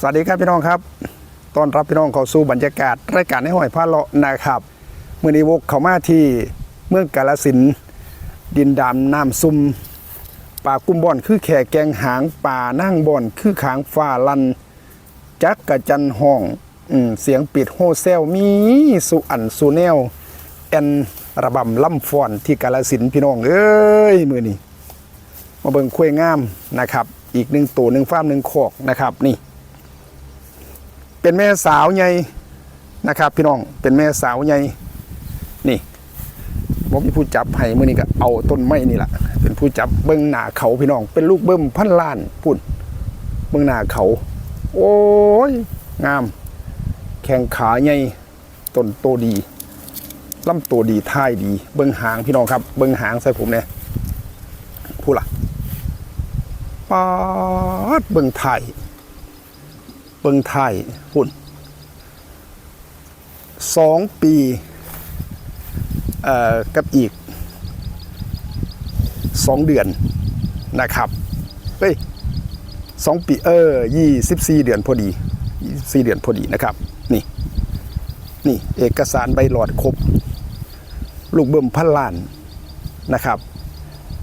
สวัสดีครับพี่น้องครับต้อนรับพี่น้องเข้าสู่บรรยากาศรายการในห้อยพระเลาะนะครับเมื่อนี้วกเข้ามาที่เมืองกาลสินดินดำน้ำซุมป่ากุ้มบ่อนคือแข่แกงหางป่านั่งบ่อนคือขางฟ้าลัน จักกะจันห้องอเสียงปิดโฮเซลมีสุอันสุแนวแอนระบำล่ำฟอนที่กาลสินพี่น้องเอ้ยมือนี้มาเบิ่งคุ้วยงามนะครับ อีกหนึ่งตัวหนึ่งฟ้ามหนึ่งคอกนะครับนี่ เป็นแม่สาวใหญ่นะครับ พี่น้องเป็นแม่สาวใหญ่นี่ผมมีผู้จับให้มื่อนี้ก็เอาต้นไม้นี่แหละเป็นผู้จับเบิ้งหน้าเขาพี่น้อง เป็นลูกเบิ้มพันล้านพุ่นเบิ้งหน้าเขา โอ้ยงาม แข้งขาใหญ่ต้นโตดีลำตัวดีท้ายดี เบิ้งหางพี่น้องครับ เบิ้งหางใส่ผมเนี่ยผู้ละปาดเบิงไทย บิงไทยหุ่นสองปีกับอีกสองเดือนนะครับเฮ้ยสองปีเออยี่สิบสี่เดือนพอดียี่สี่เดือนพอดีนะครับ นี่ นี่เอกสารใบหลอดครบ ลูกเบิ่มพันล้านนะครับ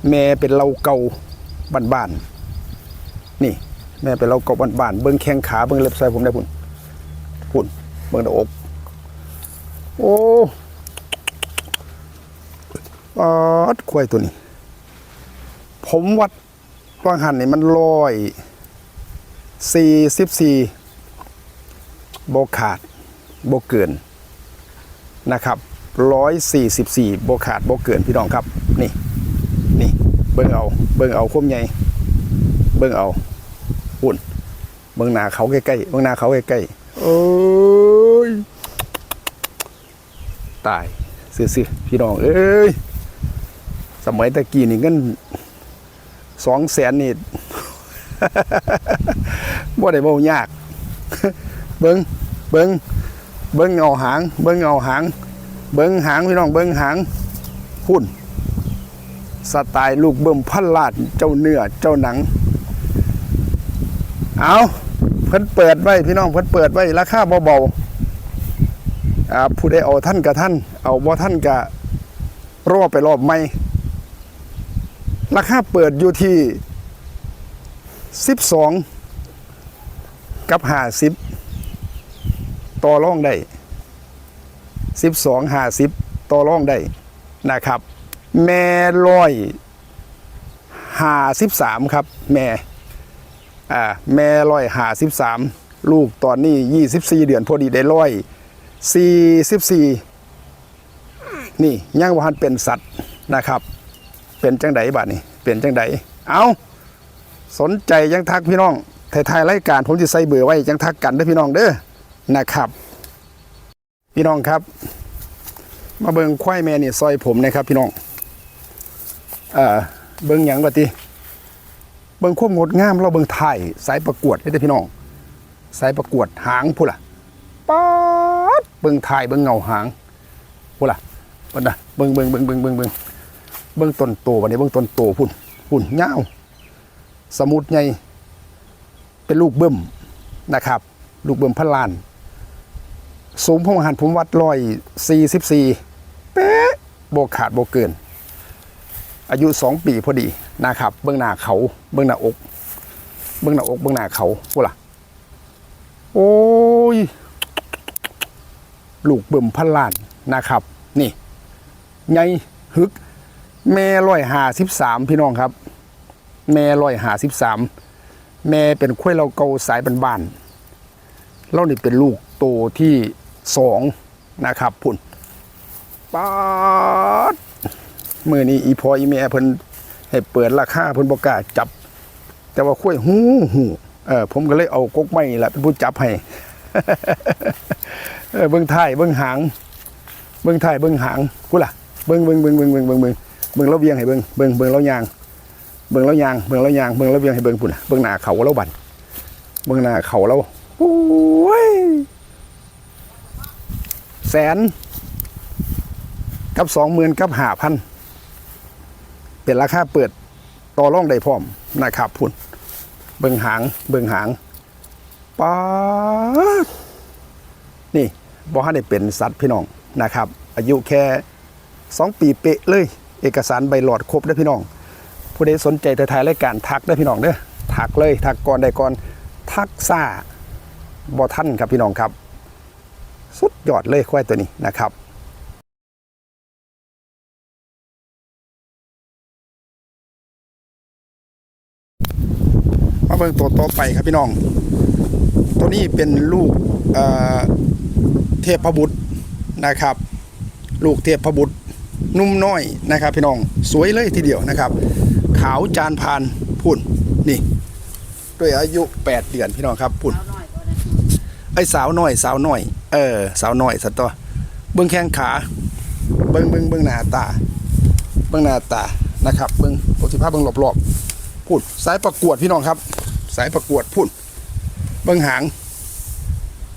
แม่เป็นเราเก่าบ้านๆนี่ แม่เป็นเราเก่าบ้านๆเบิ้งแข้งขาเบิ้งเล็บไส้ผมได้พุ่นพุ่นเบิ้งหน้าอก โอ้ปอดควายตัวนี้ ผมวัดวางหันนี่มันลอยสี่สิบสี่โบขาดโบเกินนะครับร้อยสี่สิบสี่โบขาดโบเกินพี่น้องครับ นี่นี่เบิ่งเอาเบิ่งเอาคมใหญ่เบิ่งเอา ปุ่นเบิ่งหนาเขาใกล้ๆเบิ่งหนาเขาใกล้ๆโอ้ยตายซื่อๆพี่น้องเอ้ยสมัยตะกี้นี่เงินสองแสนนี่บ่ได้เบายาก เบิ่งเบิ่งเบิ่งเอาหาง เบิ่งเอาหาง เบิ่งหางพี่น้องเบิ่งหางพุ่นสไตล์ลูกเบิ่มพันลาดเจ้าเนื้อเจ้าหนัง เอาเพิ่นเปิดไว้พี่น้องเพิ่นเปิดไว้ราคาเบาๆอ่าผู้ใดเอาท่านกับท่าน เอาบ่ท่านกับรอบไปรอบไม่ราคาเปิดอยู่ที่ 12 กับ 50 ต่อรองได้ 12 50 ต่อรองได้นะครับ แม่ร้อยห้าสิบสามครับ แม่ อ่าแม่ร้อยห้าสิบสามลูกตอนนี้ยี่สิบสี่เดือนพอดีได้ร้อยสี่สิบสี่นี่ย่างวันเป็นสัตว์นะครับ เป็นจังไดบ้านี้เป็นจังไดเอาสนใจยังทักพี่น้องถ่ายรายการผมจะใส่เบอร์ไว้ยังทักกันด้พี่น้องเด้อนะครับ พี่น้องครับ มาเบิงควายแม่นี่ซอยผมนะครับ พี่น้องเออเบิงหยังบัดติ เบิงควบงดงามเราเบิงถ่ายสายประกวดได้อพี่น้องสายประกวดหางพูดล่ะป๊าดเบิงถ่ายเบิงเงาหางพูดล่ะเบิงนะเบิงเบิงเบิงเบิงเบิงเบิงเบิงต้นโตวันนี้เบิงต้นโตพุ่นพุ่นเงาวสมุดใหญ่เป็นลูกเบิ่มนะครับ ลูกเบิ่มพันลาน สูงพงหันผมวัดร้อยสี่สิบสี่เป๊ะโบขาดโบเกิน อายุสองปีพอดีนะครับ เบื้องหน้าเขาเบื้องหน้าอก เบื้องหน้าอกเบื้องหน้าเขาพวกล่ะโอ้ยลูกเบิ่มพันล้านนะครับ นี่ไงฮึก แม่ร้อยหาสิบสามพี่น้องครับ แม่ร้อยหาสิบสามแม่เป็นคุ้ยเราเกาสายบ้านๆเรานี่เป็นลูกโตที่สองนะครับพุ่นป๊าด มือนี้อีพออีเมียเพิ่นให้เปิดราคาเพิ่นบอกกล้าจับ แต่ว่าคุ้ยหูหูเออผมก็เลยเอากกไม่ละเป็นผู้จับให้เออเบิ้งท้ายเบิ้งหาง เบิ้งท้ายเบิ้งหางกูล่ะเบิ้งเบิ้งเบิ้งเบิ้งเบิ้งเบิ้งเบิ้งเบิ้งแล้วเวียงให้เบิ้งเบิ้งเบิ้งแล้วยางเบิ้งแล้วยางเบิ้งแล้วยางเบิ้งแล้วเวียงให้เบิ้งพุ่นเบิ้งหน้าเขาแล้วบันเบิ้งหน้าเขาแล้วโอ้ยแสนกับสองหมื่นกับห้าพัน เป็นราคาเปิดต่อรองได้พร้อมนะครับพุ่นเบิ่งหางเบิ่งหางป๊าดนี่บ่ฮันได้เป็นสัตว์พี่น้องนะครับ อายุแค่สองปีเป๊ะเลย เอกสารใบหลอดครบเด้พี่น้อง ผู้ใดสนใจถ่ายรายการทักได้พี่น้องเด้อทักเลยทักก่อนได้ก่อนทักซ่าบ่ท่านครับพี่น้องครับ สุดยอดเลยควายตัวนี้นะครับ มาเบิ่งตัวต่อไปครับพี่น้อง ตัวนี้เป็นลูกเเทพบุตรนะครับ ลูกเทพบุตรนุ่มน้อยนะครับ พี่น้องสวยเลยทีเดียวนะครับ ขาวจานพานพุ่นนี่ ด้วยอายุ 8 เดือนพี่น้องครับพุ่นไอ้สาวน้อย สาวน้อย เออ สาวน้อยสัตว์ตัวเบิ้งแข้งขา เบิ้งเบิ้งเบิ้งหน้าตา เบิ้งหน้าตานะครับ เบิ้งปฏิภาพเบิ้งรอบๆพุ่นสายประกวดพี่น้องครับ สายประกวดพุ่นเบิ้งหาง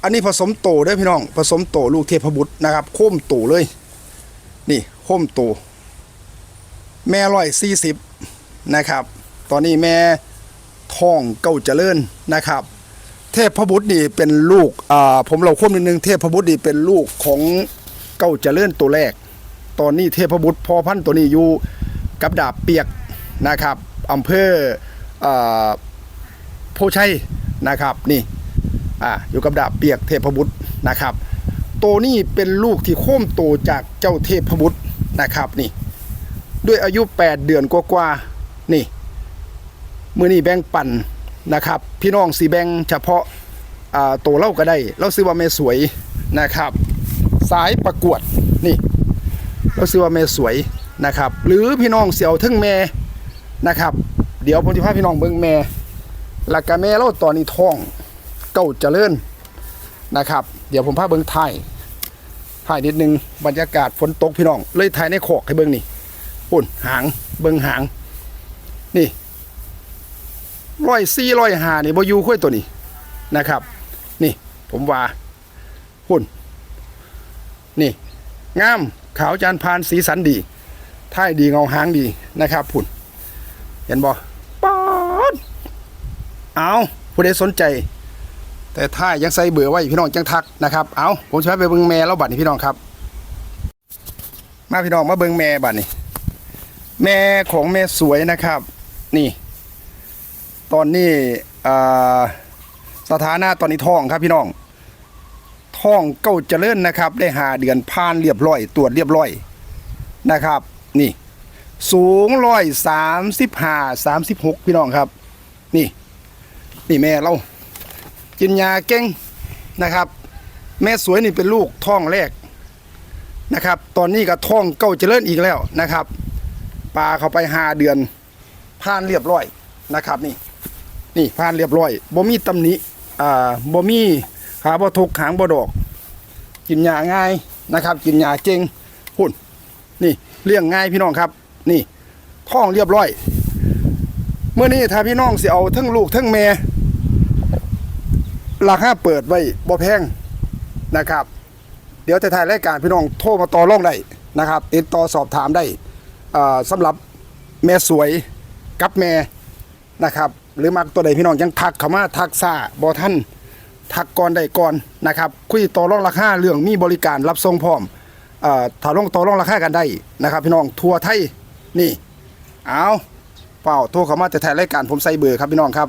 อันนี้ผสมโตเด้พี่น้อง ผสมโตลูกเทพบุตรนะครับโค้มโตเลย นี่โค้มโต แม่ร้อยสี่สิบนะครับ ตอนนี้แม่ท้องเก่าเจริญนะครับ เทพบุตรนี่เป็นลูกอ่าผมเราค้มนิดนึงเทพบุตรนี่เป็นลูกของเก่าเจริญตัวแรก ตอนนี้เทพบุตรพอพันตัวนี้อยู่กับดาบเปียกนะครับอำเภอ โพชัยนะครับนี่อ่าอยู่กับดาบเปียกเทพบุตรนะครับตัวนี้เป็นลูกที่โค้มโตจากเจ้าเทพบุตรนะครับนี่ ด้วยอายุ 8 เดือนกว่าๆนี่มือนี้แบ่งปั่นนะครับ พี่น้องสีแบ่งเฉพาะอ่าตัวเล่าก็ได้ เราซื้อว่าแม่สวยนะครับ สายประกวดนี่เราซื้อว่าแม่สวยนะครับ หรือพี่น้องเสี่ยวทึ่งแม่นะครับ เดี๋ยวผมจะพาพี่น้องเบิ่งแม่ หลักกะแม่เราตอนนี้ท้องเก่าเจริญนะครับ เดี๋ยวผมพาเบิ้งถ่ายถ่ายนิดนึงบรรยากาศฝนตกพี่น้อง เลยถ่ายในขอกให้เบิ้งนี่ปุ่นหางเบิ้งหาง นี่ร้อยซี่ร้อยหานี่บอยูค่อยตัวนี้นะครับ นี่ผมว่าปุ่น นี่งามขาวจานพานสีสันดีท่ายดีเงาหางดีนะครับพุ่น เห็นบ่ป๊อ เอาผู้ใดสนใจ แต่ถ้ายังใส่เบื่อไว้พี่น้องจังทักนะครับเอาผมจะไปเบิ่งแม่แล้วบัดนี้พี่น้องครับ มาพี่น้องมาเบิ่งแม่บัดนี้แม่ของแม่สวยนะครับ นี่ ตอนนี้สถานะตอนนี้ท้องครับพี่น้องท้องเก้าเจริญนะครับ ได้หาเดือนผ่านเรียบร้อย ตรวจเรียบร้อยนะครับ นี่ สูงร้อยสามสิบห้าสามสิบหกพี่น้องครับ นี่ นี่แม่เรากินยาเก่งนะครับ แม่สวยนี่เป็นลูกท้องแรกนะครับ ตอนนี้ก็ท้องเก้าเจริญอีกแล้วนะครับปลาเข้าไปหาเดือนผ่านเรียบร้อยนะครับนี่นี่ผ่านเรียบร้อยบ่มีตำหนิอ่าบ่มีขาบ่ทุกหางบ่ดอก กินยาง่ายนะครับ กินยาเก่งหุ่นนี่เลี้ยงง่ายพี่น้องครับ นี่ท้องเรียบร้อยเมื่อนี้ถ้าพี่น้องสิเอาทั้งลูกทั้งแม่ ราคาเปิดไว้บ่แพงนะครับ เดี๋ยวจะถ่ายรายการพี่น้องโทรมาต่อรองได้นะครับติดต่อสอบถามได้อ่าสำหรับแม่สวยกับแม่นะครับ หรือมักตัวใดพี่น้องยังทักเข้ามาทักซ่าบ่ท่านทักก่อนได้ก่อนนะครับ คุยต่อรองราคาเรื่องมีบริการรับส่งพร้อมเอ่อถ้าลงต่อรองราคากันได้นะครับ พี่น้องทัวร์ไทยนี่เอาเปล่าโทรเข้ามาจะถ่ายรายการผมใส่เบอร์ครับพี่น้องครับ